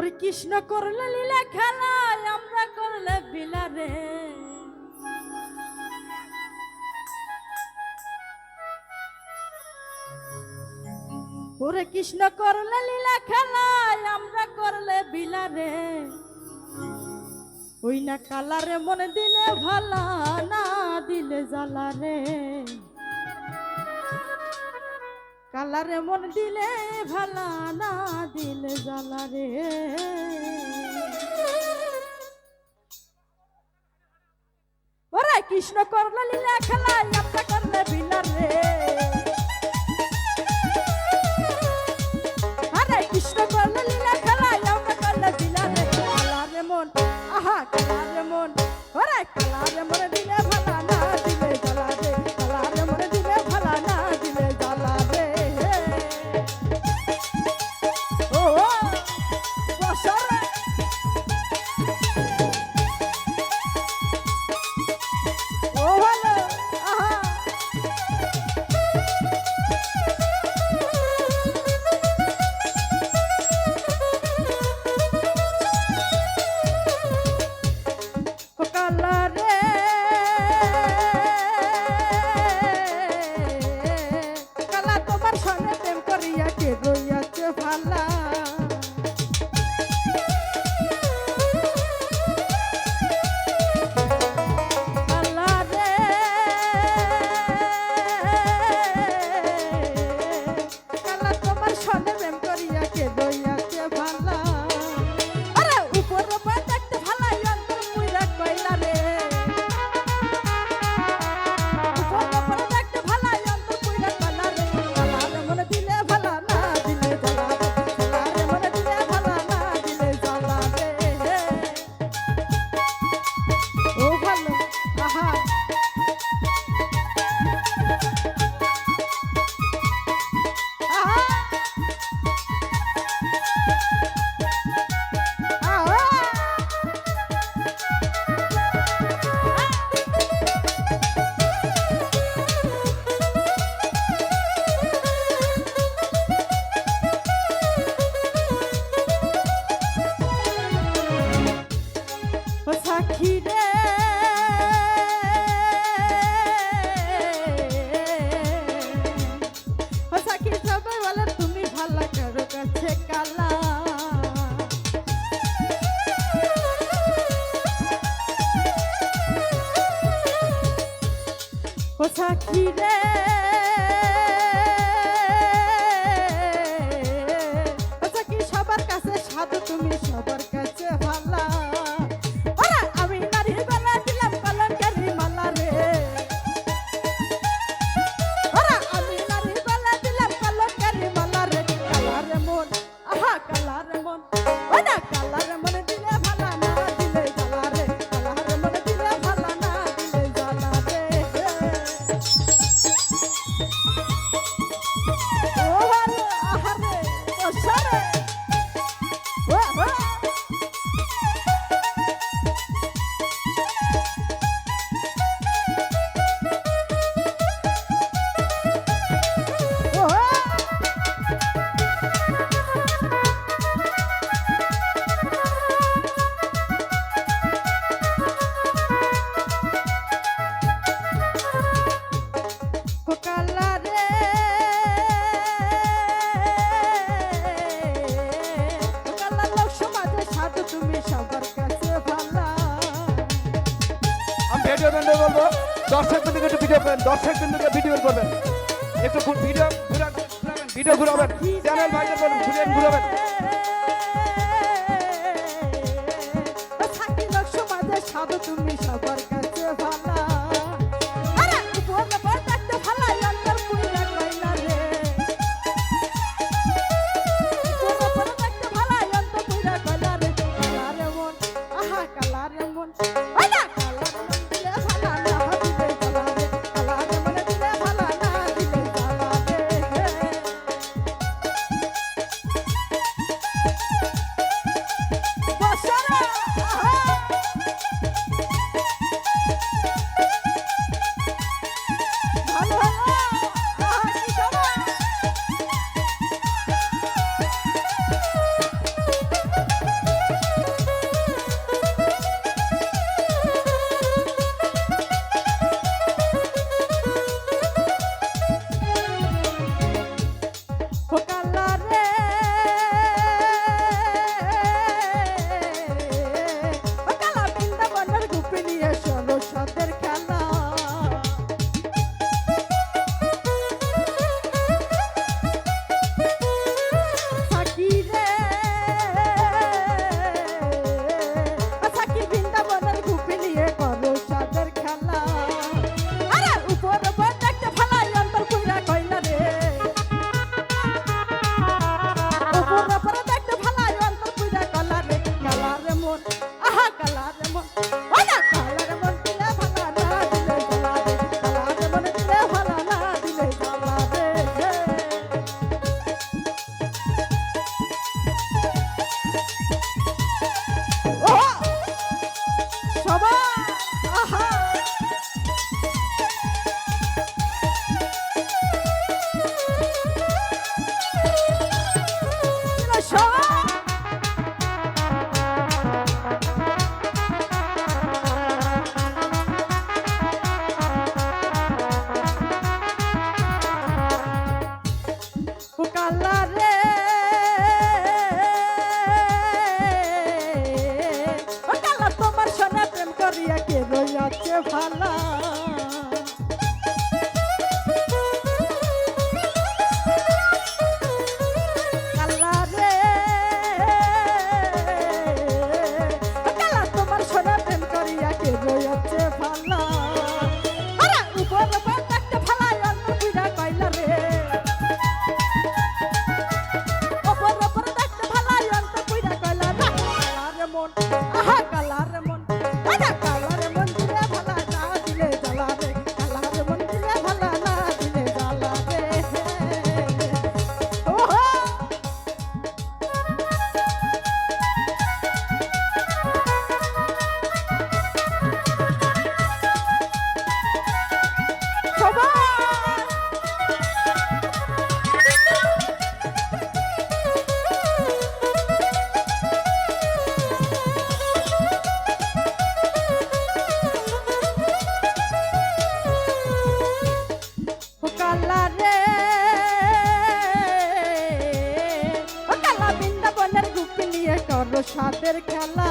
ওরে কৃষ্ণ করলে লীলা খেলায়, আমরা করলে বিলারে ওরে কৃষ্ণ করলে লীলা খেলায়, আমরা করলে বিলারে ওই না কালারে মনে দিলে ভালা, না দিলে জ্বালা রে কালারে মন দিলে, ভালা না দিল জ্বালা রে। ওরে কৃষ্ণ করলা লীলা খেলা, আমরা করলে বিলার রে। রে। কালার মন আহা, কালার মন ওরে কালার মনে দিলে, ভালা না দিলে জ্বালা রে। Lord. need it. আমি ভিডিও বন্ধ বলব দর্শক বিন্দুকে একটু ভিডিও করেন দর্শক বিন্দুকে ভিডিও করবেন। একটু ভিডিও ঘুরাবেন ভিডিও ঘুরাবেন চ্যানেল ভাইদের বলুন ঘুরেন ঘুরাবেন। সাদের খেলা